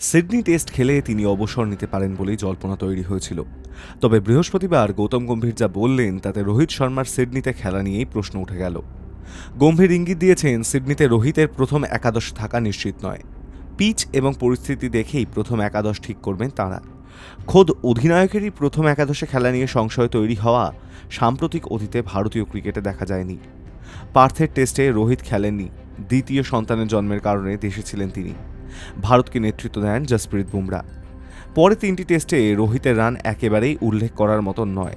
Sydney test খেলে তিনি অবসর নিতে পারেন বলেই জল্পনা তৈরি হয়েছিল। তবে বৃহস্পতিবার গৌতম গম্ভীর যা বললেন, তাতে রোহিত শর্মার সিডনিতে খেলা নিয়েই প্রশ্ন উঠে গেল। গম্ভীর ইঙ্গিত দিয়েছেন, সিডনিতে রোহিতের প্রথম একাদশ থাকা নিশ্চিত নয়। পিচ এবং পরিস্থিতি দেখেই প্রথম একাদশ ঠিক করবেন তাঁরা। খোদ অধিনায়কেরই প্রথম একাদশে খেলা নিয়ে সংশয় তৈরি হওয়া সাম্প্রতিক অতীতে ভারতীয় ক্রিকেটে দেখা যায়নি। পার্থের টেস্টে রোহিত খেলেননি, দ্বিতীয় সন্তানের জন্মের কারণে দেশে ছিলেন তিনি। ভারতকে নেতৃত্ব দেন জসপ্রীত বুমরা। পরে তিনটি টেস্টে রোহিতের রান একেবারেই উল্লেখ করার মতো নয়।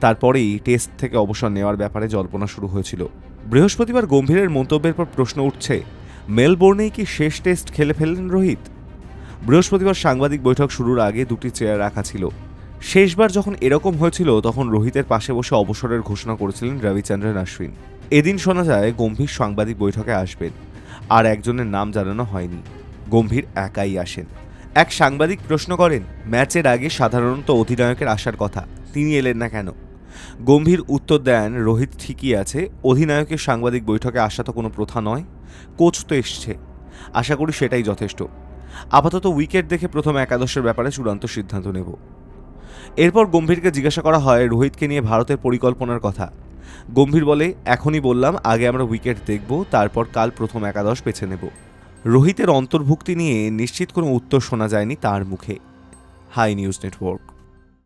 তারপরেই টেস্ট থেকে অবসর নেওয়ার ব্যাপারে জল্পনা শুরু হয়েছিল। বৃহস্পতিবার গম্ভীরের মন্তব্যের পর প্রশ্ন উঠছে, মেলবোর্নেই কি শেষ টেস্ট খেলে ফেললেন রোহিত? বৃহস্পতিবার সাংবাদিক বৈঠক শুরুর আগে দুটি চেয়ার রাখা ছিল। শেষবার যখন এরকম হয়েছিল, তখন রোহিতের পাশে বসে অবসরের ঘোষণা করেছিলেন রবিচন্দ্রন অশ্বিন। এদিন শোনা যায়, গম্ভীর সাংবাদিক বৈঠকে আসবেন, আর একজনের নাম জানানো হয়নি। গম্ভীর একাই আসেন। এক সাংবাদিক প্রশ্ন করেন, ম্যাচের আগে সাধারণত অধিনায়কের আসার কথা, তিনি এলেন না কেন? গম্ভীর উত্তর দেন, রোহিত ঠিকই আছে, অধিনায়কের সাংবাদিক বৈঠকে আসা তো কোনো প্রথা নয়, কোচ তো এসছে। আশা করি সেটাই যথেষ্ট। আপাতত উইকেট দেখে প্রথম একাদশের ব্যাপারে চূড়ান্ত সিদ্ধান্ত নেব। এরপর গম্ভীরকে জিজ্ঞাসা করা হয় রোহিতকে নিয়ে ভারতের পরিকল্পনার কথা। গম্ভীর বলে, এখনই বললাম, আগে আমরা উইকেট দেখব, তারপর কাল প্রথম একাদশ বেছে নেব। রোহিতের অন্তর্ভুক্তি নিয়ে নিশ্চিত কোনো উত্তর শোনা যায়নি তার মুখে। High news network.